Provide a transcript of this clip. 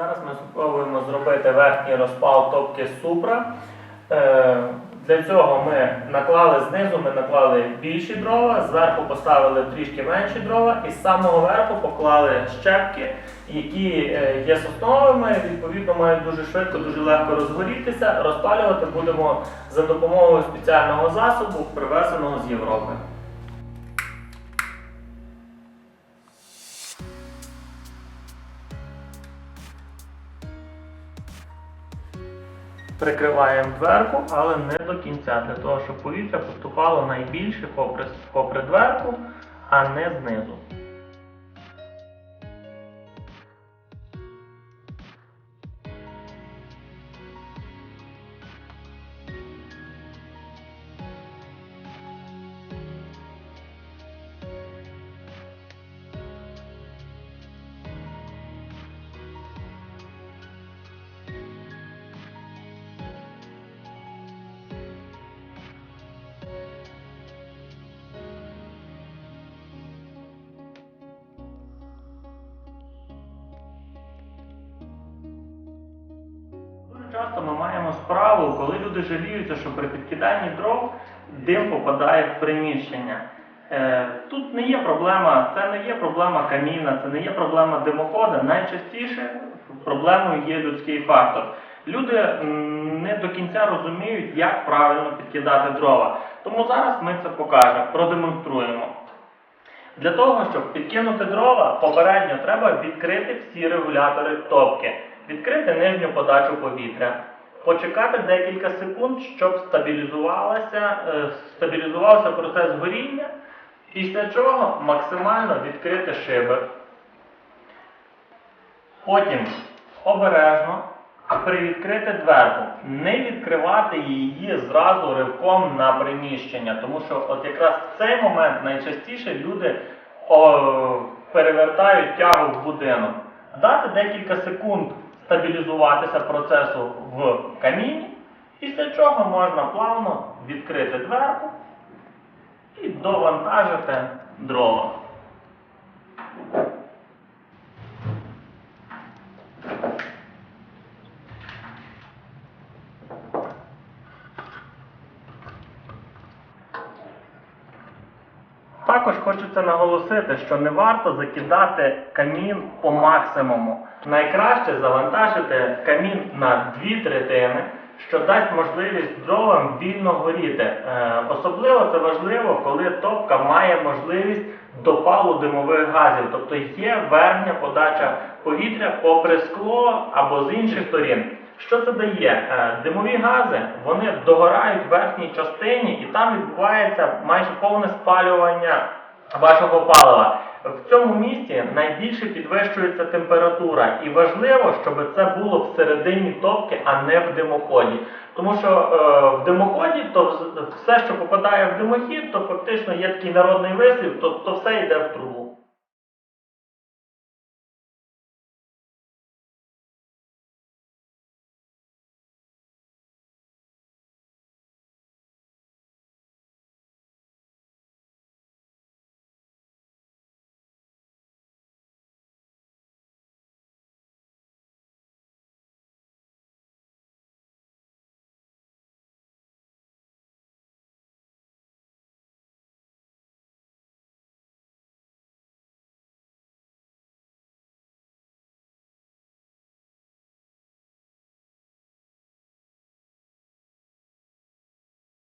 Зараз ми спробуємо зробити верхній розпал топки супра. Е, Для цього ми наклали знизу, ми наклали більші дрова, зверху поставили трішки менші дрова і з самого верху поклали щепки, які е, є сосновими, відповідно мають дуже швидко, дуже легко розгорітися. Розпалювати будемо за допомогою спеціального засобу, привезеного з Європи. Прикриваємо дверку, але не до кінця, для того, щоб повітря поступало найбільше попри, попри дверку, а не знизу. Часто ми маємо справу, коли люди жаліються, що при підкиданні дров дим попадає в приміщення. Е, Тут не є проблема, це не є проблема каміна, це не є проблема димохода. Найчастіше проблемою є людський фактор. Люди не до кінця розуміють, як правильно підкидати дрова. Тому зараз ми це покажемо, продемонструємо. Для того, щоб підкинути дрова, попередньо треба відкрити всі регулятори топки, відкрити нижню подачу повітря, почекати декілька секунд, щоб стабілізувалася, е, стабілізувався процес горіння, після чого максимально відкрити шибер. Потім обережно привідкрити дверку, не відкривати її зразу ривком на приміщення, тому що от якраз в цей момент найчастіше люди о, перевертають тягу в будинок. Дати декілька секунд стабілізуватися процесу в каміні, після чого можна плавно відкрити дверку і довантажити дрова. Також хочеться наголосити, що не варто закидати камін по максимуму. Найкраще завантажити камін на дві третини, що дасть можливість дровам вільно горіти. Е, особливо це важливо, коли топка має можливість допалу димових газів, тобто є верхня подача повітря попри скло або з інших сторін. Що це дає? Е, Димові гази вони догорають в верхній частині, і там відбувається майже повне спалювання вашого палива. В цьому місці найбільше підвищується температура, і важливо, щоб це було всередині топки, а не в димоході. Тому що е, в димоході то все, що попадає в димохід, то фактично є такий народний вислів, то, то все йде в трубу.